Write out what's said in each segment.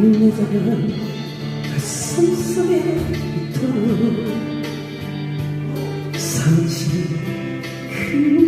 늦어가는 가슴 속에 이토록 상실 힘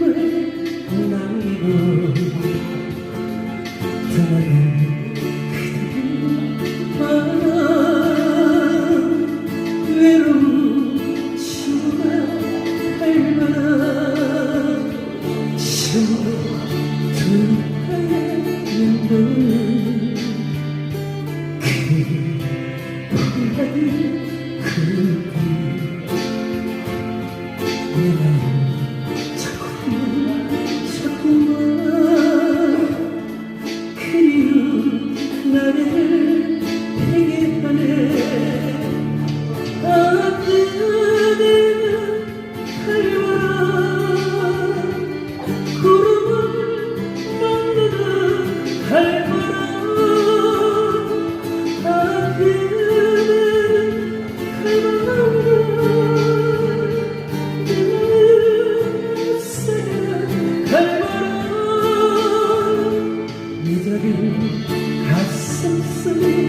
Have some, some.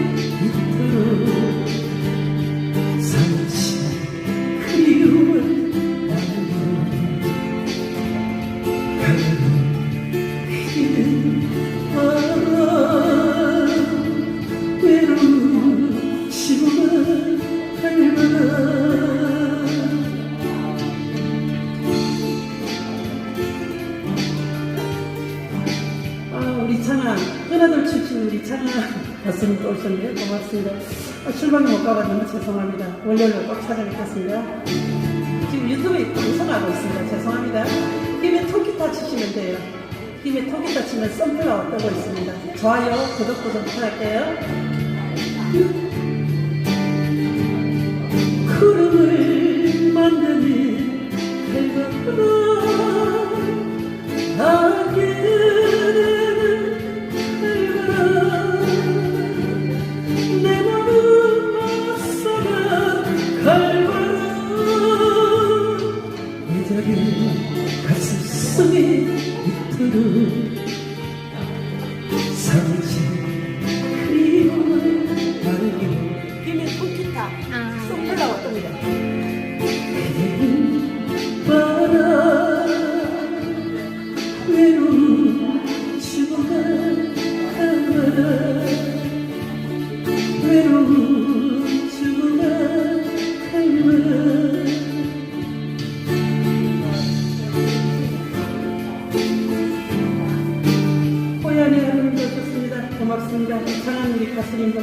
하나들 출신 가수님 또 오셨네요. 고맙습니다. 아, 출발 못 너무 죄송합니다. 월요일에 꼭 찾아뵙겠습니다. 지금 유튜브에 방송하고 있습니다. 죄송합니다. 힘의 통기타 치시면 돼요. 힘의 통기타 치면 썸플라워 뜨고 있습니다. 좋아요, 구독, 좀 부탁할게요. 구름을 만드는 별거라 아 가슴 속에 있도록 상지 그리움을 나누고 힘의 통기타 송플라워 뜹니다 호연이 하는 것 좋습니다. 고맙습니다. 창한 우리 가수님도